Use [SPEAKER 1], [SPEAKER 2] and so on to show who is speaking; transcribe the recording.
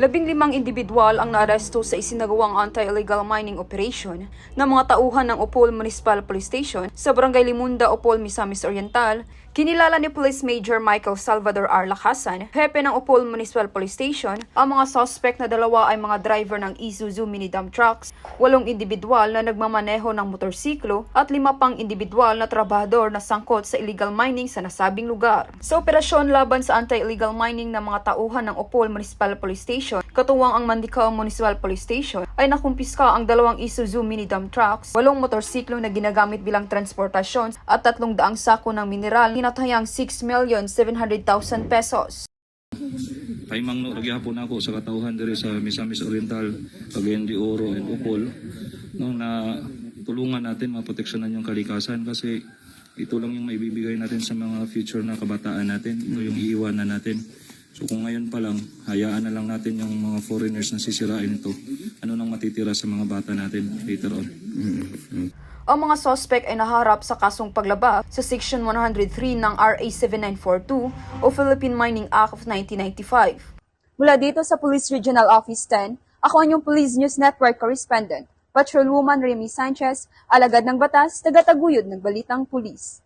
[SPEAKER 1] Labing limang individual ang naaresto sa isinagawang anti-illegal mining operation ng mga tauhan ng Opol Municipal Police Station sa Barangay Limunda, Opol, Misamis Oriental. Kinilala ni Police Major Michael Salvador R. Lacasan, hepe ng Opol Municipal Police Station, ang mga suspect na dalawa ay mga driver ng Isuzu mini dump trucks, walong individual na nagmamaneho ng motorsiklo at lima pang individual na trabahador na sangkot sa illegal mining sa nasabing lugar. Sa operasyon laban sa anti-illegal mining ng mga tauhan ng Opol Municipal Police Station, katuwang ang Mandicao Municipal Police Station, ay nakumpiska ang dalawang Isuzu mini dump trucks, walong motorsiklo na ginagamit bilang transportasyon at tatlong daang sako ng mineral hinatayang 6,700,000 pesos.
[SPEAKER 2] Paimang no, ragyahapon ako sa katauhan diri sa Misamis Oriental, Cagayan de Oro and Upol no, na tulungan natin maproteksyonan yung kalikasan kasi ito lang yung maibibigay natin sa mga future na kabataan natin, ito yung iiwanan natin. So kung ngayon pa lang, hayaan na lang natin yung mga foreigners na sisirain ito, ano nang matitira sa mga bata natin later on.
[SPEAKER 1] Ang mga suspect ay naharap sa kasong paglaba sa Section 103 ng RA 7942 o Philippine Mining Act of 1995. Mula dito sa Police Regional Office 10, ako ang inyong Police News Network correspondent, Patrolwoman Remy Sanchez, alagad ng batas, tagataguyod ng Balitang Pulis.